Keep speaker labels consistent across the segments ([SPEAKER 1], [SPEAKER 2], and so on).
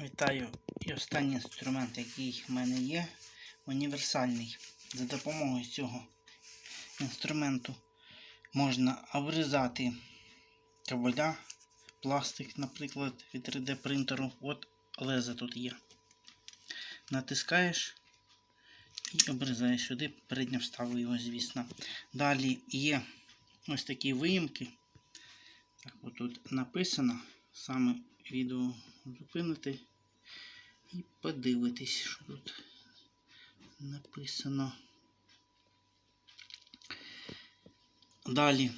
[SPEAKER 1] Вітаю. І останній інструмент, який в мене є, універсальний. За допомогою цього інструменту можна обрізати кабеля, пластик, наприклад, від 3D принтеру. От леза тут є. Натискаєш і обрізаєш сюди, передньо вставив його, звісно. Далі є ось такі виїмки. Так, отут написано. Саме відео зупинити і подивитись, що тут написано. Далі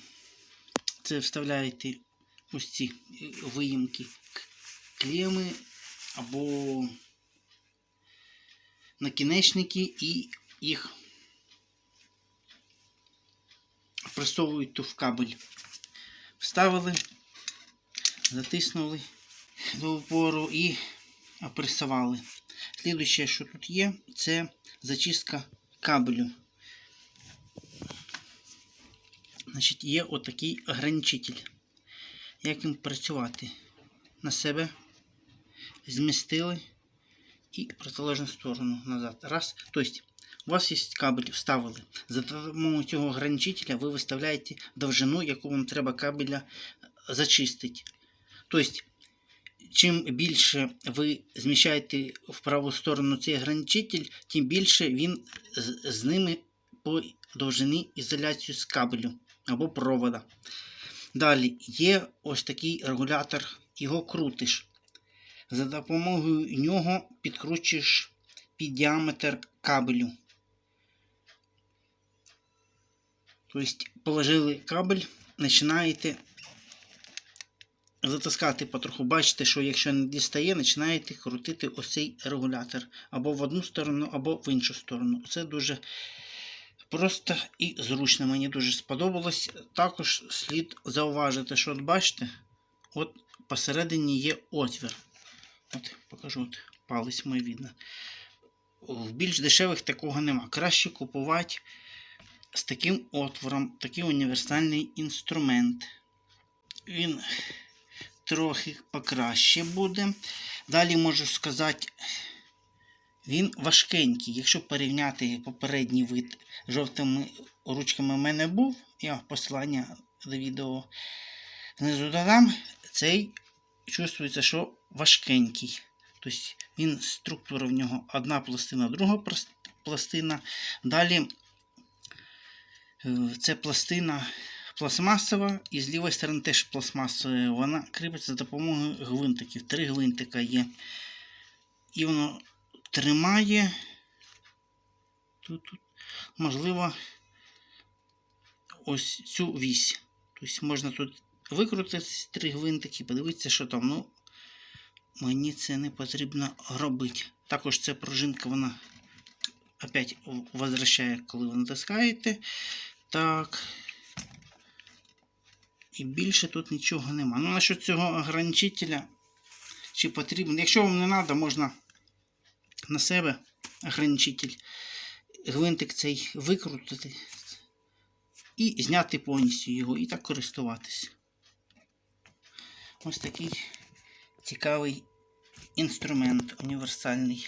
[SPEAKER 1] це вставляєте ось ці виїмки клеми або накінечники і їх просовуєте в кабель. Вставили, затиснули до упору і опресували. Слідуюче, що тут є, це зачистка кабелю. Значить, є отакий ограничитель. Як їм працювати? На себе змістили і протилежну сторону назад. Раз. Тобто, у вас є кабель, вставили. За допомогою цього ограничителя ви виставляєте довжину, яку вам треба кабеля зачистити. Тобто, чим більше ви зміщаєте в праву сторону цей ограничитель, тим більше він з, ними по довжині ізоляцію з кабелю або провода. Далі є ось такий регулятор, його крутиш. За допомогою нього підкручуєш під діаметр кабелю. Тобто положили кабель, починаєте затискати потроху. Бачите, що якщо не дістає, починаєте крутити ось цей регулятор або в одну сторону, або в іншу сторону. Це дуже просто і зручно. Мені дуже сподобалось. Також слід зауважити, що от бачите, от посередині є отвір. От, покажу, от палець мій видно. В більш дешевих такого нема. Краще купувати з таким отвором, такий універсальний інструмент. Він трохи покраще буде. Далі можу сказати, він важкенький. Якщо порівняти попередній вид жовтими ручками в мене був, я посилання до відео знизу додам, цей чувствується, що важкенький. Тобто він структура в нього одна пластина, друга пластина. Далі е, це пластина пластмасова і з лівої сторони теж пластмасова. Вона кріпиться за допомогою гвинтиків. Три гвинтика є. І воно тримає. Тут, тут можливо, ось цю вісь. Тобто можна тут викрутити три гвинтики, подивитися, що там. Ну, мені це не потрібно робити. Також ця пружинка, вона опять возвращає, коли ви натискаєте. Так. І більше тут нічого нема. Ну, насчет цього ограничителя, чи потрібно. Якщо вам не треба, можна на себе ограничитель, гвинтик цей викрутити і зняти повністю його, і так користуватись. Ось такий цікавий інструмент універсальний.